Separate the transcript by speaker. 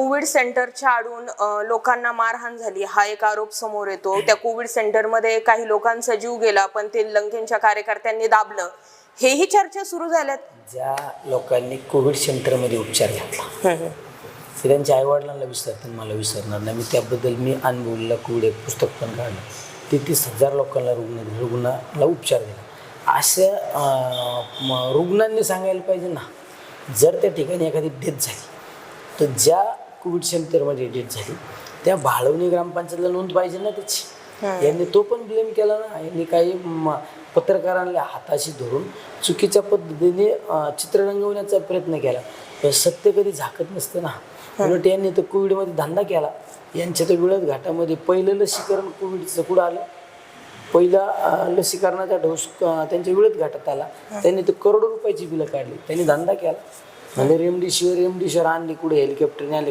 Speaker 1: Covid सेंटरच्या आडून लोकांना मारहाण झाली. हा एक आरोप समोर येतो. त्या कोविड सेंटरमध्ये काही लोकांचा जीव गेला पण ते लंकेंच्या कार्यकर्त्यांनी दाबलं. हेही चर्चा सुरू झाल्यात.
Speaker 2: ज्या लोकांनी कोविड सेंटरमध्ये उपचार घेतला. ते त्यांच्या आईवडिलांना विसरतात मला विसरणार नाही. मी त्याबद्दल मी अनुभवलेलं कोविड एक पुस्तक पण काढलं. तेहतीस हजार लोकांना रुग्ण रुग्णाला उपचार दिला. अशा रुग्णांनी सांगायला पाहिजे ना. जर त्या ठिकाणी एखादी डेथ झाली तर ज्या कोविड सेंटरमध्ये डेथ झाली. त्या भाळवणी ग्रामपंचायतला नोंद पाहिजे ना त्याची. यांनी तो पण ब्लेम केला ना. यांनी काही पत्रकारांना हाताशी धरून चुकीच्या पद्धतीने चित्र रंगवण्याचा प्रयत्न केला. पण सत्य कधी झाकत नसतं ना. उलट यांनी तर कोविडमध्ये धंदा केला. यांच्या तर विळद घाटामध्ये पहिलं लसीकरण कोविडचं कुठं आलं? पहिला लसीकरणाचा अं, त्यांच्या विळद घाटात आला. त्यांनी तर करोडो रुपयाची बिलं काढली. त्यांनी धंदा केला. म्हणजे रेमडेसिवीर रेमडेसिवीर आणली कुठे हेलिकॉप्टरने आणली.